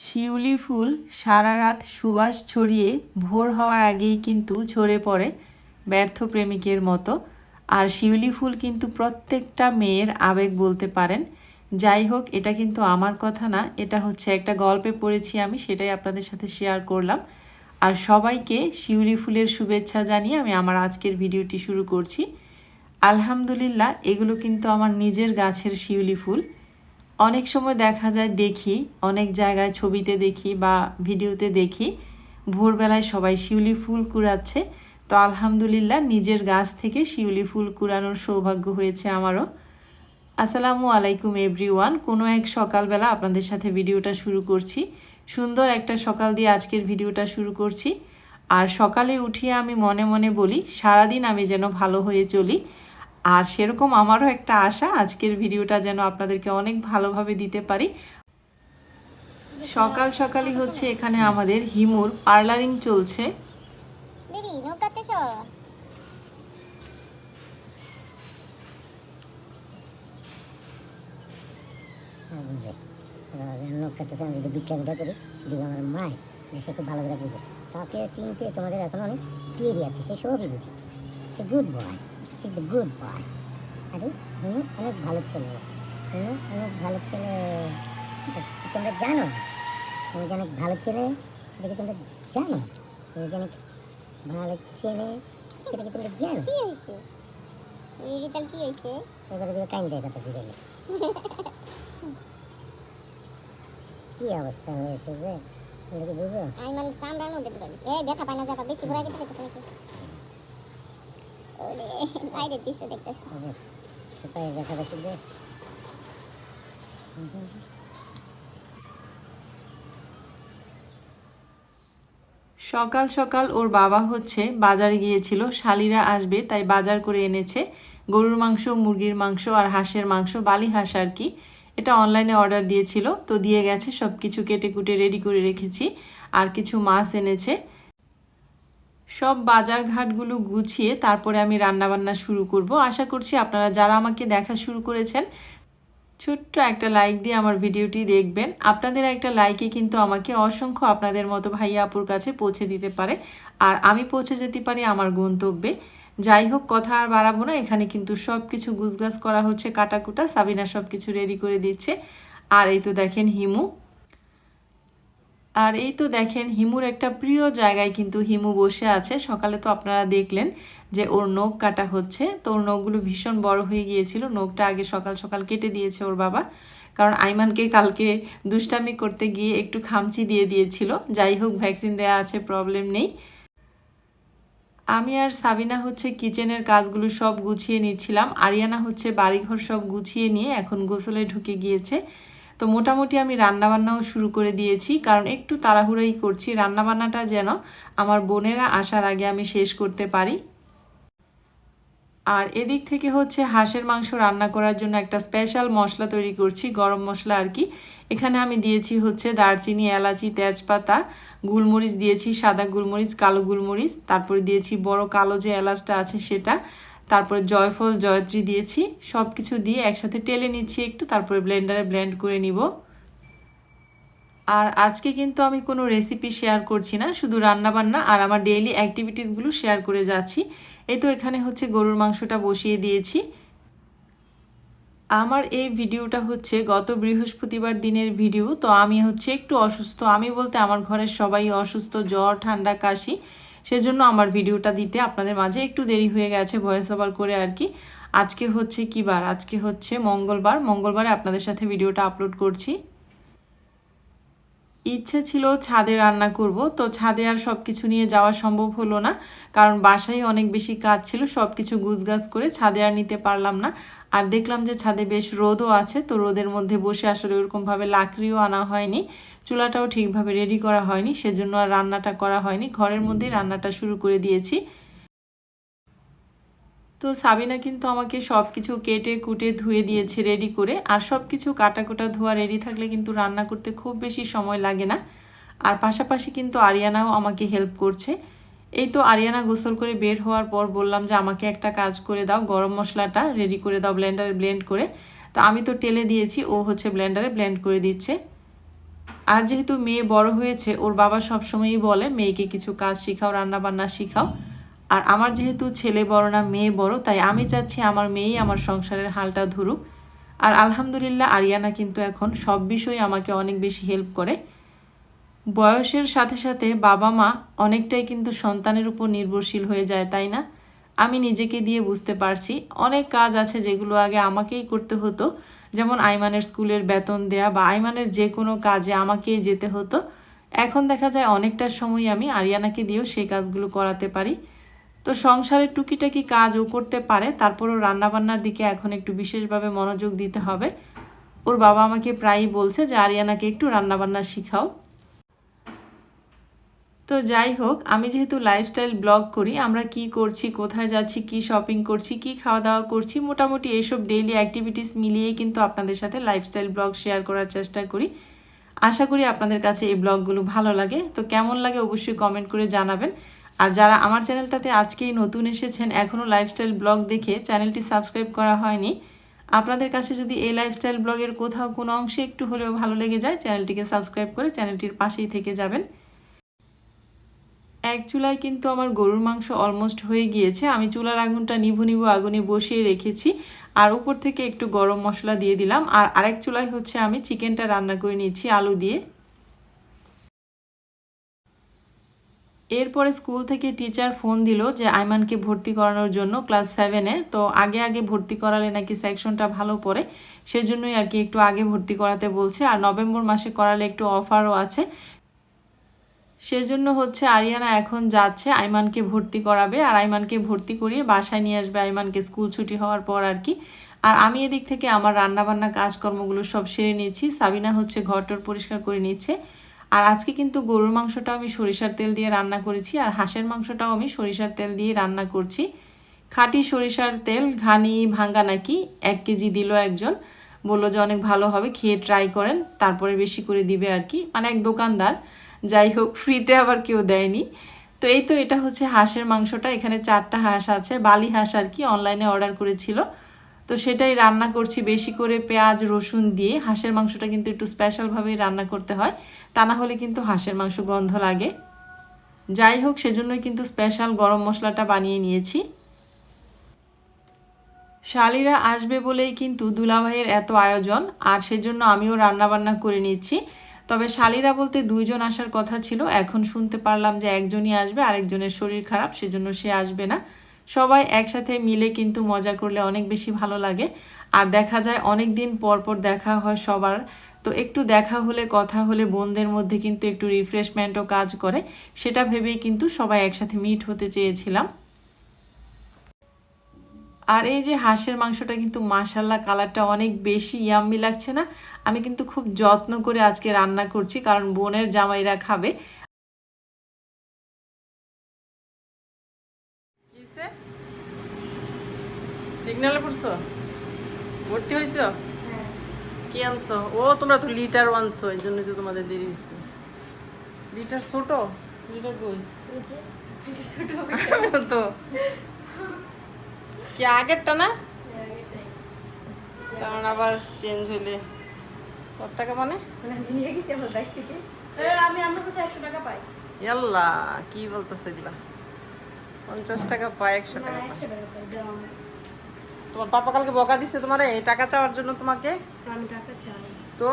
শিউলি ফুল সারা রাত সুবাস ছড়িয়ে ভোর হওয়ার আগেই কিন্তু ঝরে পড়ে ব্যর্থ প্রেমিকের মতো। আর শিউলি ফুল কিন্তু প্রত্যেকটা মেয়ের আবেগ বলতে পারেন। যাই হোক, এটা কিন্তু আমার কথা না, এটা হচ্ছে একটা গল্পে পড়েছি আমি, সেটাই আপনাদের সাথে শেয়ার করলাম। আর সবাইকে শিউলি ফুলের শুভেচ্ছা জানিয়ে আমি আমার আজকের ভিডিওটি শুরু করছি। আলহামদুলিল্লাহ, এগুলো কিন্তু আমার নিজের গাছের শিউলি ফুল। অনেক সময় দেখা যায় দেখি, অনেক জায়গায় ছবিতে দেখি বা ভিডিওতে দেখি, ভোরবেলায় সবাই শিউলি ফুল কুড়াচ্ছে। তো আলহামদুলিল্লাহ, নিজের গাছ থেকে শিউলি ফুল কুড়ানোর সৌভাগ্য হয়েছে আমারও। আসসালামু আলাইকুম এভরিওয়ান, কোনো এক সকালবেলা আপনাদের সাথে ভিডিওটা শুরু করছি। সুন্দর একটা সকাল দিয়ে আজকের ভিডিওটা শুরু করছি। আর সকালে উঠিয়ে আমি মনে মনে বলি সারাদিন আমি যেন ভালো হয়ে চলি। আর সেরকম আমারও একটা আশা আজকের ভিডিওটা যেন আপনাদেরকে অনেক ভালোভাবে দিতে পারি। সকাল সকালই হচ্ছে এখানে আমাদের হিমুর পার্লারিং চলছে। বুঝে নৌকাতে আমি যদি বিজ্ঞানটা করি যদি আমার মায় সে খুব ভালো করে বুঝে তাকে চিনতে তোমাদের এখন অনেক দেরি আছে সে সবই বুঝে। সে গুড বয় সে দ্য গুড বয় আরে হুম অনেক ভালো ছেলে হুম অনেক ভালো ছেলে। তোমরা জানো তুমি অনেক ভালো ছেলে সেটা কি তোমরা জানো? তুমি অনেক ভালো ছেলে সেটা কি তোমরা জানো? কি হয়েছে? কি হয়েছে? এবারে দিকে কাইন দেয় কথা দিকে কি অবস্থা হয়েছে যে? তোমরা কি বুঝো? আমি মানুষ সামরার মধ্যে ঢুকে গেছি এই ব্যথা পায় না যাবা বেশি ঘোরা কেটে গেছে নাকি? ওরে বাইরে দিচ্ছে দেখতেছে। পায়ে ব্যথা পাচ্ছি যে? সকাল সকাল ওর বাবা হচ্ছে বাজারে গিয়েছিল। শালিরা আসবে তাই বাজার করে এনেছে। গরুর মাংস মুরগির মাংস আর হাঁসের মাংস বালি হাঁস আর কি। এটা অনলাইনে অর্ডার দিয়েছিল, তো দিয়ে গেছে সব কিছু কেটে কুটে রেডি করে রেখেছি। আর কিছু মাছ এনেছে। সব বাজার ঘাটগুলো গুছিয়ে তারপরে আমি রান্নাবান্না শুরু করব। আশা করছি আপনারা যারা আমাকে দেখা শুরু করেছেন, ছোট্ট একটা লাইক দিয়ে আমার ভিডিওটি দেখবেন। আপনাদের একটা লাইকে কিন্তু আমাকে অসংখ্য আপনাদের মতো ভাইয়া আপুর কাছে পৌঁছে দিতে পারে। আর আমি পৌঁছে যেতে পারি আমার গন্তব্যে। যাই হোক কথা আর বাড়াবো না। এখানে কিন্তু সব কিছু গুছগাছ করা হচ্ছে, কাটাকুটা। সাবিনা সব কিছু রেডি করে দিচ্ছে। আর এই তো দেখেন হিমু। আর এই তো দেখেন হিমুর একটা প্রিয় জায়গায় কিন্তু হিমু বসে আছে। সকালে তো আপনারা দেখলেন যে ওর নখ কাটা হচ্ছে। তো ওর নখগুলো ভীষণ বড় হয়ে গিয়েছিল। নখটা আগে সকাল সকাল কেটে দিয়েছে ওর বাবা। কারণ আইমানকে কালকে দুষ্টামি করতে গিয়ে একটু খামচি দিয়ে দিয়েছিল। যাই হোক ভ্যাকসিন দেওয়া আছে প্রবলেম নেই। আমি আর সাবিনা হচ্ছে কিচেনের কাজগুলো সব গুছিয়ে নিচ্ছিলাম। আরিয়ানা হচ্ছে বাড়িঘর সব গুছিয়ে নিয়ে এখন গোসলে ঢুকে গিয়েছে। তো মোটামুটি আমি রান্নাবান্নাও শুরু করে দিয়েছি, কারণ একটু তাড়াহুড়াই করছি। রান্নাবান্নাটা যেন আমার বোনেরা আসার আগে আমি শেষ করতে পারি। আর এদিক থেকে হচ্ছে হাঁসের মাংস রান্না করার জন্য একটা স্পেশাল মশলা তৈরি করছি, গরম মশলা আর কি। এখানে আমি দিয়েছি হচ্ছে দারচিনি, এলাচি, তেজপাতা, গুলমরিচ দিয়েছি, সাদা গুলমরিচ, কালো গুলমরিচ, তারপরে দিয়েছি বড় কালো যে এলাচটা আছে সেটা, তারপরে জয়ফল, জয়ত্রী দিয়েছি সব কিছু দিয়ে একসাথে টেলে নিচ্ছি একটু, তারপরে ব্লেন্ডারে ব্লেন্ড করে নিব। আর আজকে কিন্তু আমি কোনো রেসিপি শেয়ার করছি না, শুধু রান্নাবান্না আর আমার ডেইলি অ্যাক্টিভিটিসগুলো শেয়ার করে যাচ্ছি। এই তো এখানে হচ্ছে গরুর মাংসটা বসিয়ে দিয়েছি। আমার এই ভিডিওটা হচ্ছে গত বৃহস্পতিবার দিনের ভিডিও, তো আমি হচ্ছে একটু অসুস্থ। আমি বলতে আমার ঘরের সবাই অসুস্থ, জ্বর, ঠান্ডা, কাশি, সেজন্য আমার ভিডিওটা দিতে আপনাদের মাঝে একটু দেরি হয়ে গেছে ভয়েস ওভার করে আর কি। আজকে হচ্ছে কি বার? আজকে হচ্ছে মঙ্গলবার। মঙ্গলবারে আপনাদের সাথে ভিডিওটা আপলোড করছি। ইচ্ছে ছিল ছাদে রান্না করব, তো ছাদে আর সব কিছু নিয়ে যাওয়া সম্ভব হলো না। কারণ বাসায় অনেক বেশি কাজ ছিল সব কিছু গুছগাছ করে ছাদে আর নিতে পারলাম না। আর দেখলাম যে ছাদে বেশ রোদও আছে, তো রোদের মধ্যে বসে আসলে ওরকমভাবে লাকড়িও আনা হয়নি। চুলাটাও ঠিকভাবে রেডি করা হয়নি, সেজন্য আর রান্নাটা করা হয়নি। ঘরের মধ্যেই রান্নাটা শুরু করে দিয়েছি। তো সাবিনা কিন্তু আমাকে সব কিছু কেটে কুটে ধুয়ে দিয়েছে রেডি করে। আর সব কিছু কাটা কোটা ধোয়া রেডি থাকলে কিন্তু রান্না করতে খুব বেশি সময় লাগে না। আর পাশাপাশি কিন্তু আরিয়ানাও আমাকে হেল্প করছে। এই তো আরিয়ানা গোসল করে বের হওয়ার পর বললাম যে, আমাকে একটা কাজ করে দাও, গরম মশলাটা রেডি করে দাও ব্লেন্ডারে ব্লেন্ড করে। তো আমি তো টেলে দিয়েছি, ও হচ্ছে ব্লেন্ডারে ব্লেন্ড করে দিচ্ছে। আর যেহেতু মেয়ে বড় হয়েছে, ওর বাবা সবসময়ই বলে, মেয়েকে কিছু কাজ শেখাও রান্না বান্না শেখাও। আর আমার যেহেতু ছেলে বড় না, মেয়ে বড়, তাই আমি চাচ্ছি আমার মেয়েই আমার সংসারের হালটা ধরুক। আর আলহামদুলিল্লাহ আরিয়ানা কিন্তু এখন সব বিষয়ে আমাকে অনেক বেশি হেল্প করে। বয়সের সাথে সাথে বাবা মা অনেকটাই কিন্তু সন্তানের উপর নির্ভরশীল হয়ে যায়, তাই না? আমি নিজেকে দিয়ে বুঝতে পারছি। অনেক কাজ আছে যেগুলো আগে আমাকেই করতে হতো। যেমন আইমানের স্কুলের বেতন দেয়া বা আইমানের যে কোনো কাজে আমাকেই যেতে হতো। এখন দেখা যায় অনেকটা সময় আমি আরিয়ানাকে দিয়েও সেই কাজগুলো করাতে পারি। তো সংসারের টুকিটাকি কাজ ও করতে পারে, তারপরও রান্নাবান্নার দিকে এখন একটু বিশেষভাবে মনোযোগ দিতে হবে। ওর বাবা আমাকে প্রায়ই বলছে যে, আরিয়ানাকে একটু রান্নাবান্না শিখাও। তো যাই হোক, আমি যেহেতু লাইফস্টাইল ব্লগ করি, আমরা কি করছি, কোথায় যাচ্ছি, কি শপিং করছি, কি খাওয়া দাওয়া করছি, মোটামুটি এইসব ডেইলি অ্যাক্টিভিটিস মিলিয়ে কিন্তু আপনাদের সাথে লাইফস্টাইল ব্লগ শেয়ার করার চেষ্টা করি। আশা করি আপনাদের কাছে এই ব্লগগুলো ভালো লাগে। তো কেমন লাগে অবশ্যই কমেন্ট করে জানাবেন। আর যারা আমার চ্যানেলটাতে আজকেই নতুন এসেছেন, এখনও লাইফস্টাইল ব্লগ দেখে চ্যানেলটি সাবস্ক্রাইব করা হয়নি, আপনাদের কাছে যদি এই লাইফস্টাইল ব্লগের কোথাও কোনো অংশে একটু হলেও ভালো লেগে যায়, চ্যানেলটিকে সাবস্ক্রাইব করে চ্যানেলটির পাশেই থেকে যাবেন। এক চুলায় কিন্তু আমার গরুর মাংস অলমোস্ট হয়ে গিয়েছে, আমি চুলার আগুনটা নিভু নিভু আগুনে বসিয়ে রেখেছি, আর উপর থেকে একটু গরম মশলা দিয়ে দিলাম, আর আরেক চুলায় হচ্ছে আমি চিকেনটা রান্না করে নিয়েছি, আলু দিয়ে। এরপরে স্কুল থেকে টিচার ফোন দিল যে, আইমানকে ভর্তি করানোর জন্য ক্লাস সেভেনে তো আগে আগে ভর্তি করালে নাকি সেকশনটা ভালো পড়ে। সেজন্যই আর কি একটু আগে ভর্তি করাতে বলছে। আর নভেম্বর মাসে করালে একটু অফারও আছে। সেজন্য হচ্ছে আরিয়ানা এখন যাচ্ছে আইমানকে ভর্তি করাবে। আর আইমানকে ভর্তি করিয়ে বাসায় নিয়ে আসবে আইমানকে স্কুল ছুটি হওয়ার পর আর কি। আর আমি এদিক থেকে আমার রান্নাবান্না কাজকর্মগুলো সব সেরে নিয়েছি। সাবিনা হচ্ছে ঘরটর পরিষ্কার করে নিচ্ছে। আর আজকে কিন্তু গরুর মাংসটা আমি সরিষার তেল দিয়ে রান্না করেছি আর হাঁসের মাংসটাও আমি সরিষার তেল দিয়ে রান্না করছি। খাঁটি সরিষার তেল, ঘানি, ভাঙ্গা নাকি এক কেজি দিল একজন। বলল যে অনেক ভালো হবে, খেয়ে ট্রাই করেন, তারপরে বেশি করে দিবে আর কি। মানে এক দোকানদার, যাই হোক ফ্রিতে আবার কেউ দেয়নি। তো এই তো এটা হচ্ছে হাঁসের মাংসটা, এখানে চারটা হাঁস আছে, বালি হাঁস আর কি অনলাইনে অর্ডার করেছিল। তো সেটাই রান্না করছি বেশি করে পেঁয়াজ, রসুন দিয়ে। হাঁসের মাংসটা কিন্তু একটু স্পেশালভাবেই রান্না করতে হয়। তা না হলে কিন্তু হাঁসের মাংস গন্ধ লাগে। যাই হোক, সেজন্যই কিন্তু স্পেশাল গরম মশলাটা বানিয়ে নিয়েছি। শালিরা আসবে বলেই কিন্তু দুলাভাইয়ের এত আয়োজন, আর সেজন্য আমিও রান্না বান্না করে নিচ্ছি। তবে শালিরা বলতে দুইজন আসার কথা ছিল, এখন শুনতে পারলাম যে একজনই আসবে, আরেকজনের শরীর খারাপ, সেজন্য সে আসবে না। সবাই একসাথে মিলে কিন্তু মজা করলে অনেক বেশি ভালো লাগে। আর দেখা যায় অনেক দিন পর পর দেখা হয় সবার। তো একটু দেখা হলে, কথা হলে বোনদের মধ্যে কিন্তু একটু রিফ্রেশমেন্টও কাজ করে। সেটা ভেবেই কিন্তু সবাই একসাথে মিট হতে চেয়েছিলাম। আর এই যে হাঁসের মাংসটা কিন্তু মাসাল্লা কালারটা অনেক বেশি ইয়াম্মি লাগছে না। আমি কিন্তু খুব যত্ন করে আজকে রান্না করছি, কারণ বোনের জামাইরা খাবে। সিগনালে পড়ছো? ভর্তি হয়েছ কি আনছো? ও তোমরা তো লিটার আনছো এই জন্য তো তোমাদের দেরি হচ্ছে লিটার ছোট? লিটার কই? তো। কি আগেরটা না? কারণ আবার চেঞ্জ হইলে। টাকা মানে? আমি আমার কাছে একশো টাকা পাই। ইয়াল্লা কি বলতেছে এগুলা? পঞ্চাশ টাকা পায় একশো টাকা পায় একশো টাকা পাই দাও আমার তোমার পাপা কালকে বকা দিছে তোমার এই টাকা চাওয়ার জন্য তোমাকে? আমি টাকা চাই। তো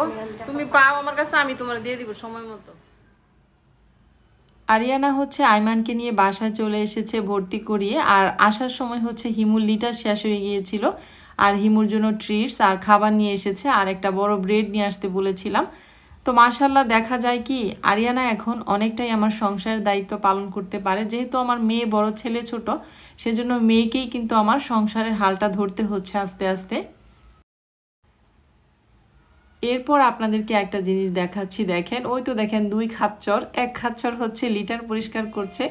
তুমি পাও আমার কাছে আমি তোমার দিয়ে দিব সময় মতো। আরিয়ানা হচ্ছে আইমানকে নিয়ে বাসায় চলে এসেছে ভর্তি করিয়ে আর আসার সময় হচ্ছে হিমুর লিটার শেষ হয়ে গিয়েছিল। আর হিমুর জন্য ট্রিটস আর খাবার নিয়ে এসেছে আর একটা বড় ব্রেড নিয়ে আসতে বলেছিলাম। তো মাশাল্লাহ দেখা যায় কি, আরিয়ানা এখন অনেকটাই আমার সংসারের দায়িত্ব পালন করতে পারে। যেহেতু আমার মেয়ে বড়, ছেলে ছোট, সেজন্য মেয়েকেই কিন্তু আমার সংসারের হালটা ধরতে হচ্ছে আস্তে আস্তে। এরপর আপনাদেরকে একটা জিনিস দেখাচ্ছি, দেখেন, ওই তো দেখেন দুই খাচ্চর, এক খাচ্চর হচ্ছে লিটার পরিষ্কার করছে,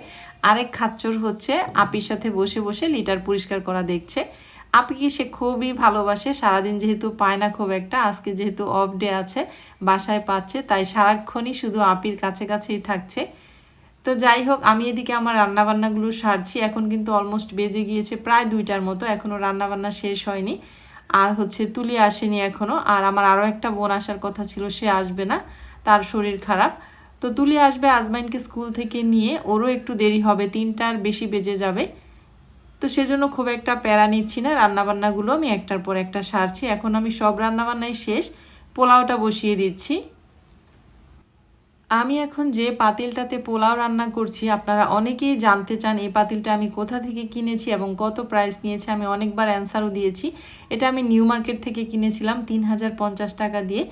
আরেক খাচ্চর হচ্ছে আপির সাথে বসে বসে লিটার পরিষ্কার করা দেখছে। আপিকে সে খুবই ভালোবাসে? সারাদিন যেহেতু পায় না খুব একটা, আজকে যেহেতু অফ ডে আছে, বাসায় পাচ্ছে, তাই সারাক্ষণই শুধু আপির কাছে কাছেই থাকছে। তো যাই হোক, আমি এদিকে আমার রান্নাবান্নাগুলো সারছি। এখন কিন্তু অলমোস্ট বেজে গিয়েছে প্রায় দুইটার মতো এখনও রান্নাবান্না শেষ হয়নি। আর হচ্ছে তুলি আসেনি এখনও আর আমার আরও একটা বোন আসার কথা ছিল, সে আসবে না, তার শরীর খারাপ। তো তুলি আসবে আজমাইনকে স্কুল থেকে নিয়ে, ওরও একটু দেরি হবে, তিনটার বেশি বেজে যাবে। তো সেজন্য খুব একটা প্যারা নিচ্ছি না, রান্নাবান্নাগুলো আমি একটার পর একটা সারছি। এখন আমি সব রান্নাবান্নাই শেষ, পোলাওটা বসিয়ে দিচ্ছি। আমি এখন যে পাতিলটাতে পোলাও রান্না করছি, আপনারা অনেকেই জানতে চান এই পাতিলটা আমি কোথা থেকে কিনেছি এবং কত প্রাইস নিয়েছে, আমি অনেকবার অ্যান্সারও দিয়েছি। এটা আমি নিউ মার্কেট থেকে কিনেছিলাম, তিন হাজার পঞ্চাশ টাকা দিয়ে।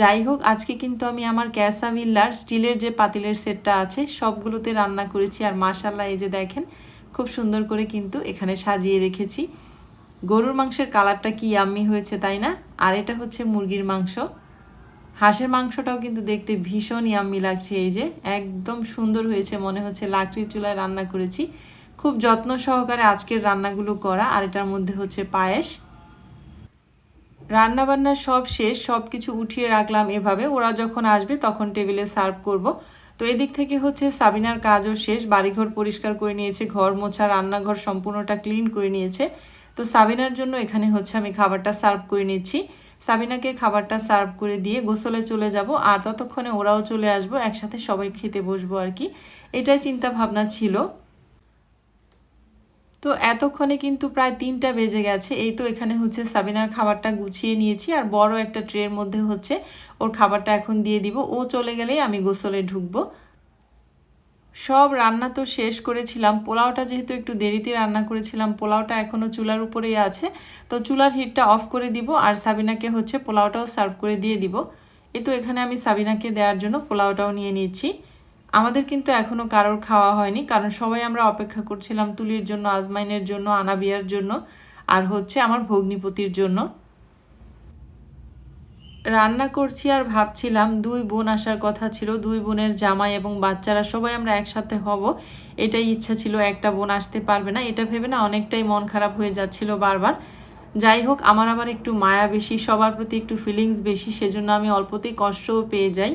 যাই হোক, আজকে কিন্তু আমি আমার ক্যাসাভিল্লার স্টিলের যে পাতিলের সেটটা আছে, সবগুলোতে রান্না করেছি। আর মাশাল্লাহ এই যে দেখেন খুব সুন্দর করে কিন্তু এখানে সাজিয়ে রেখেছি। গরুর মাংসের কালারটা কি আম্মি হয়েছে তাই না? আর এটা হচ্ছে মুরগির মাংস। হাঁসের মাংসটাও কিন্তু দেখতে ভীষণ ইয়াম্মি লাগছে এই যে। একদম সুন্দর হয়েছে, মনে হচ্ছে লাকড়ির চুলায় রান্না করেছি। খুব যত্ন সহকারে আজকের রান্নাগুলো করা, আর এটার মধ্যে হচ্ছে পায়েস। রান্নাবান্না সব শেষ সব কিছু উঠিয়ে রাখলাম এভাবে। ওরা যখন আসবে তখন টেবিলে সার্ভ করব। তো এদিক থেকে হচ্ছে সাবিনার কাজও শেষ, বাড়িঘর পরিষ্কার করে নিয়েছে, ঘর মোছা, রান্নাঘর সম্পূর্ণটা ক্লিন করে নিয়েছে। তো সাবিনার জন্য এখানে হচ্ছে আমি খাবারটা সার্ভ করে নিচ্ছি। সাবিনাকে খাবারটা সার্ভ করে দিয়ে গোসলে চলে যাব আর ততক্ষণে ওরাও চলে আসব, একসাথে সবাই খেতে বসবো আর কি। এটাই চিন্তা ভাবনা ছিল। তো এতক্ষণে কিন্তু প্রায় তিনটা বেজে গেছে। এই তো এখানে হচ্ছে সাবিনার খাবারটা গুছিয়ে নিয়েছি আর বড় একটা ট্রের মধ্যে হচ্ছে ওর খাবারটা এখন দিয়ে দিব। ও চলে গেলেই আমি গোসলে ঢুকবো। সব রান্না তো শেষ করেছিলাম। পোলাওটা যেহেতু একটু দেরিতে রান্না করেছিলাম, পোলাওটা এখনও চুলার উপরেই আছে। তো চুলার হিটটা অফ করে দিব আর সাবিনাকে হচ্ছে পোলাওটাও সার্ভ করে দিয়ে দিব। এই তো এখানে আমি সাবিনাকে দেওয়ার জন্য পোলাওটাও নিয়ে নিচ্ছি। আমাদের কিন্তু এখনও কারোর খাওয়া হয়নি, কারণ সবাই আমরা অপেক্ষা করছিলাম তুলির জন্য, আজমাইনের জন্য, আনাবিয়ার জন্য, আর হচ্ছে আমার ভগ্নিপতির জন্য। রান্না করছি আর ভাবছিলাম দুই বোন আসার কথা ছিল, দুই বোনের জামাই এবং বাচ্চারা সবাই আমরা একসাথে হব। এটাই ইচ্ছা ছিল, একটা বোন আসতে পারবে না। এটা ভেবে না অনেকটাই মন খারাপ হয়ে যাচ্ছিল বারবার। যাই হোক, আমার আবার একটু মায়া বেশি, সবার প্রতি একটু ফিলিংস বেশি, সেজন্য আমি অল্পতেই কষ্টও পেয়ে যাই।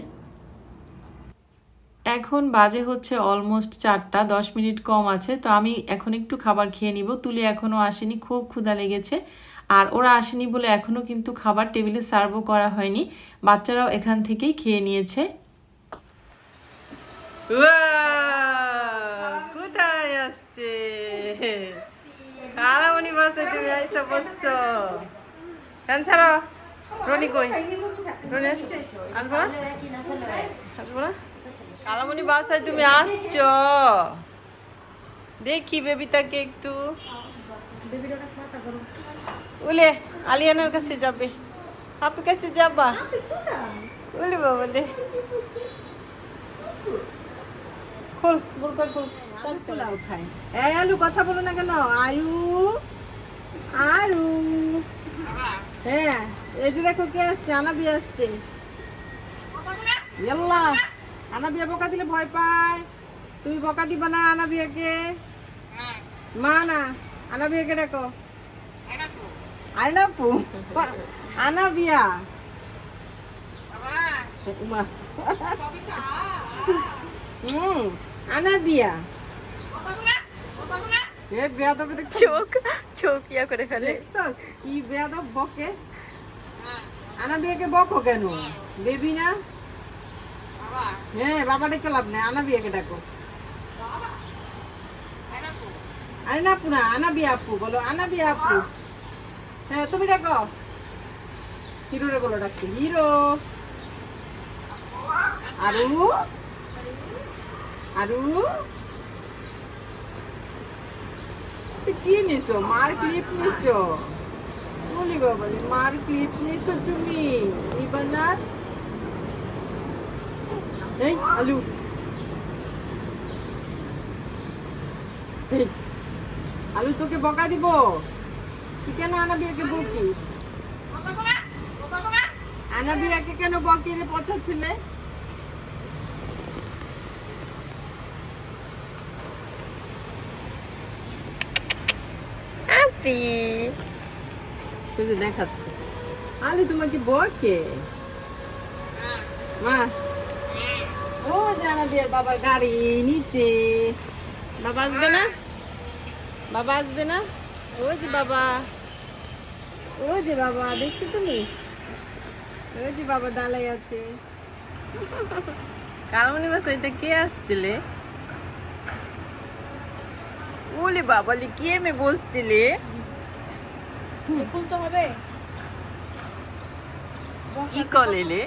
এখন বাজে হচ্ছে অলমোস্ট চারটা, দশ মিনিট কম আছে, তো আমি এখন একটু খাবার খেয়ে নিব। তুলি এখনও আসেনি, খুব ক্ষুধা লেগেছে। আর ওরা আসেনি বলে এখনও কিন্তু খাবার টেবিলে সার্ভও করা হয়নি। বাচ্চারাও এখান থেকেই খেয়ে নিয়েছে। কোথায় আসছে? তুমি রনি কই? রনি আসব না আসব না কালামণি বাসায় তুমি আসছো? দেখি বেবিটাকে একটু। উলে আলিয়ানার কাছে যাবে। আপনি কাছে যাবা? উলে বাবা দে। খোল বুরকা খোল চাল পোলাও খাই এই আলু কথা বলো না কেন? আলু আলু হ্যাঁ এই যে দেখো কে আসছে আনাবি আসছে। ইয়াল্লা আনাবিয়া বকা দিলে ভয় পায়। তুমি বকা দিবা না আনাবিয়াকে মা না আনাবিয়াকে দেখো আয়নাপু? আনাবিয়া হুম আনাবিয়া এ বেয়াদবে দেখছ? চোখ চোখ ইয়া করে ফেলে। দেখছ? কি বেয়াদব বকে? আনাবিয়াকে বকো কেন? বেবি না? হ্যাঁ বাবা ডেকে লাভ নেই আনাবিয়াকে ডাকো। আরে না আপু না আনাবিয়া আপু বলো আনাবিয়া আপু। হ্যাঁ তুমি ডাকো। হিরো বলো ডাকতে হিরো। আরু? আরু? কি নিছো? মার ক্লিপ নিছো? বলি বাবা মার ক্লিপ নিছো তুমি নিবানার এই আলু আলু তোকে বকা দিব? তুই কেন আনাবিয়াকে বকিস? আনাবিয়াকে কেন বকি রে পচা ছেলে? আপি তুই দেখাচ্ছে। আলু তোমাকে বকে? মা ও জানা আনাবিয়ার বাবার গাড়ি নিচে। বাবা আসবে না? বাবা আসবে না? ওই যে বাবা। ওই যে বাবা দেখছ তুমি? ওই যে বাবা দালাই আছে। কারমনি বাসা এটা কে আসছিলে? ওলে বাবা লি কে মে বসছিলে? খুলতে হবে। কি কলেলে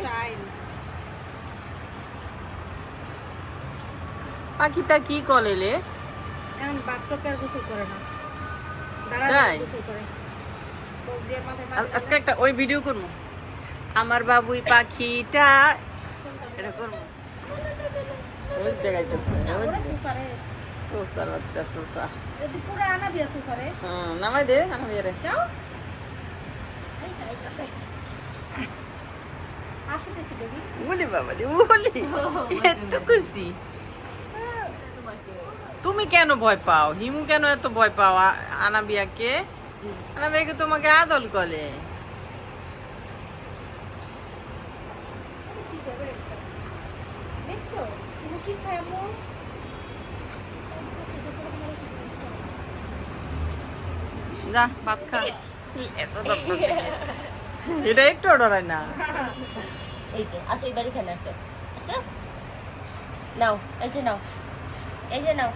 পাখিটা কি কলেলে এখন বাথটবে আর গোসল করে না। তাই? করে। আ- আজকে একটা ওই ভিডিও করব। আমার বাবুই পাখিটা এটা করব। ওই দেখাইতেছে সোসার বাচ্চা সোসা পুরো নামাই দে রে। যাও। খুশি। তুমি কেন ভয় পাও? হিমু কেন এত ভয় পাও? আনাবিয়াকে? আনাবিয়াকে তোমাকে আদল করে। যা ভাত খা। এটা একটু ডরায় না। এই যে আসো এই বাড়ি খানে আসো। আসো। নাও এই যে নাও। এই যে নাও।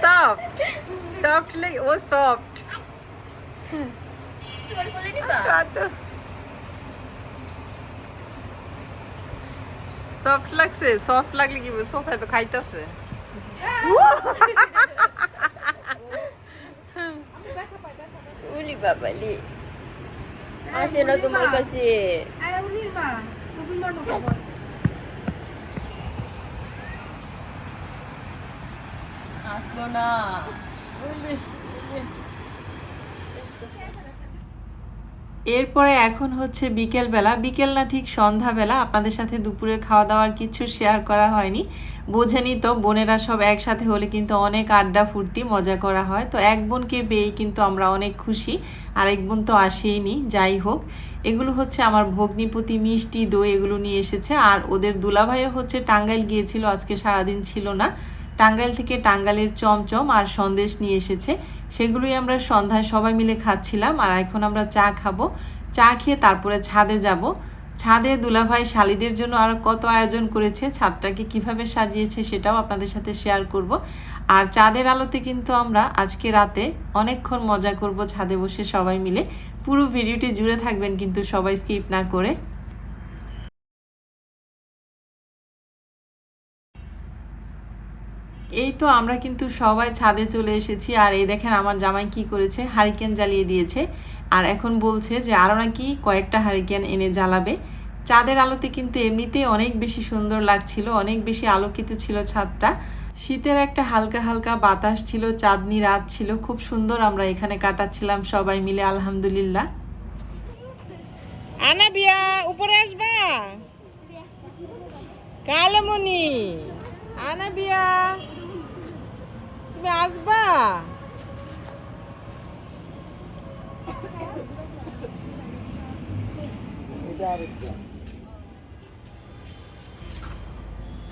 সফট সফট লাগে ও সফট সফট লাগছে সফট লাগলে কি শশায় তো খাইতেছে। উলি বাবালি। আসে না তোমার কাছে আয় উলির মা তুমি মনে খবর আসলো না। এরপরে এখন হচ্ছে বিকেলবেলা, বিকেল না ঠিক সন্ধ্যাবেলা আপনাদের সাথে দুপুরের খাওয়া দাওয়ার কিছু শেয়ার করা হয়নি। বোঝেনি তো, বোনেরা সব একসাথে হলে কিন্তু অনেক আড্ডা ফুর্তি, মজা করা হয়। তো এক বোনকে পেয়েই কিন্তু আমরা অনেক খুশি আর এক বোন তো আসেইনি, যাই হোক। এগুলো হচ্ছে আমার ভগ্নিপতি মিষ্টি দই, এগুলো নিয়ে এসেছে। আর ওদের দুলাভাইও হচ্ছে টাঙ্গাইল গিয়েছিল, আজকে সারাদিন ছিল না। টাঙ্গাইল থেকে টাঙ্গাইলের চমচম আর সন্দেশ নিয়ে এসেছে। সেগুলোই আমরা সন্ধ্যায় সবাই মিলে খাচ্ছিলাম আর এখন আমরা চা খাব। চা খেয়ে তারপরে ছাদে যাব। ছাদে দুলাভাই শালিদের জন্য আরও কত আয়োজন করেছে, ছাদটাকে কীভাবে সাজিয়েছে সেটাও আপনাদের সাথে শেয়ার করব। আর চাঁদের আলোতে কিন্তু আমরা আজকে রাতে অনেকক্ষণ মজা করব ছাদে বসে সবাই মিলে। পুরো ভিডিওটি জুড়ে থাকবেন কিন্তু সবাই স্কিপ না করে। এই তো আমরা কিন্তু সবাই ছাদে চলে এসেছি আর এই দেখেন আমার জামাই কি করেছে? হারিকেন জ্বালিয়ে দিয়েছে। আর এখন বলছে যে আরও নাকি কয়েকটা হারিকেন এনে জ্বালাবে। চাঁদের আলোতে কিন্তু এমনিতেই অনেক বেশি সুন্দর লাগছিল, অনেক বেশি আলোকিত ছিল ছাদটা। শীতের একটা হালকা হালকা বাতাস ছিল, চাঁদনি রাত ছিল, খুব সুন্দর আমরা এখানে কাটাচ্ছিলাম সবাই মিলে, আলহামদুলিল্লাহ। আনাবিয়া উপরে আসবা? কালমণি আনাবিয়া তুমি আসবা?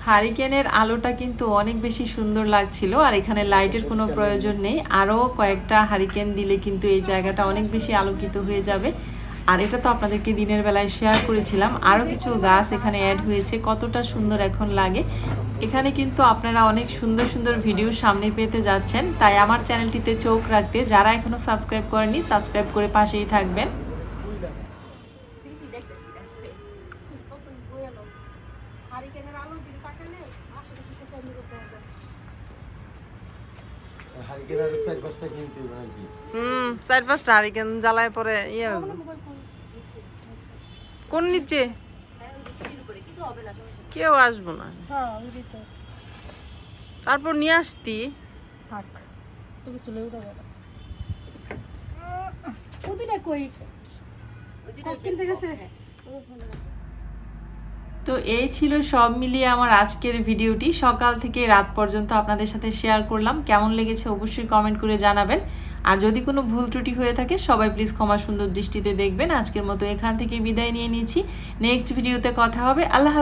হারিকেনের আলোটা কিন্তু অনেক বেশি সুন্দর লাগছিল, আর এখানে লাইটের কোনো প্রয়োজন নেই। আরও কয়েকটা হারিকেন দিলে কিন্তু এই জায়গাটা অনেক বেশি আলোকিত হয়ে যাবে। আর এটা তো আপনাদেরকে দিনের বেলায় শেয়ার করেছিলাম। আরও কিছু গাছ এখানে অ্যাড হয়েছে, কতটা সুন্দর এখন লাগে। এখানে কিন্তু আপনারা অনেক সুন্দর সুন্দর ভিডিও সামনে পেতে যাচ্ছেন। তাই আমার চ্যানেলটিতে চোখ রাখতে যারা এখনও সাবস্ক্রাইব করেনি সাবস্ক্রাইব করে পাশেই থাকবেন। হুম চার পাঁচটা হারিকেন জ্বালায় পরে ইয়ে কোন নিচে? কিছু হবে না সমস্যা নেই। কেউ আসব না। হ্যাঁ তো। তারপর নিয়ে আসতি। থাক তো কিছু লই উঠা যাবে ওদিকে কই? ওই দিকে কখন কিনতে গেছে তো এই ছিল সব মিলিয়ে আমার আজকের ভিডিওটি। সকাল থেকে রাত পর্যন্ত আপনাদের সাথে শেয়ার করলাম। কেমন লেগেছে অবশ্যই কমেন্ট করে জানাবেন। আর যদি কোনো ভুল ত্রুটি হয়ে থাকে সবাই প্লিজ ক্ষমা সুন্দর দৃষ্টিতে দেখবেন। আজকের মতো এখান থেকে বিদায় নিয়ে নিচ্ছি। নেক্সট ভিডিওতে কথা হবে। আল্লাহ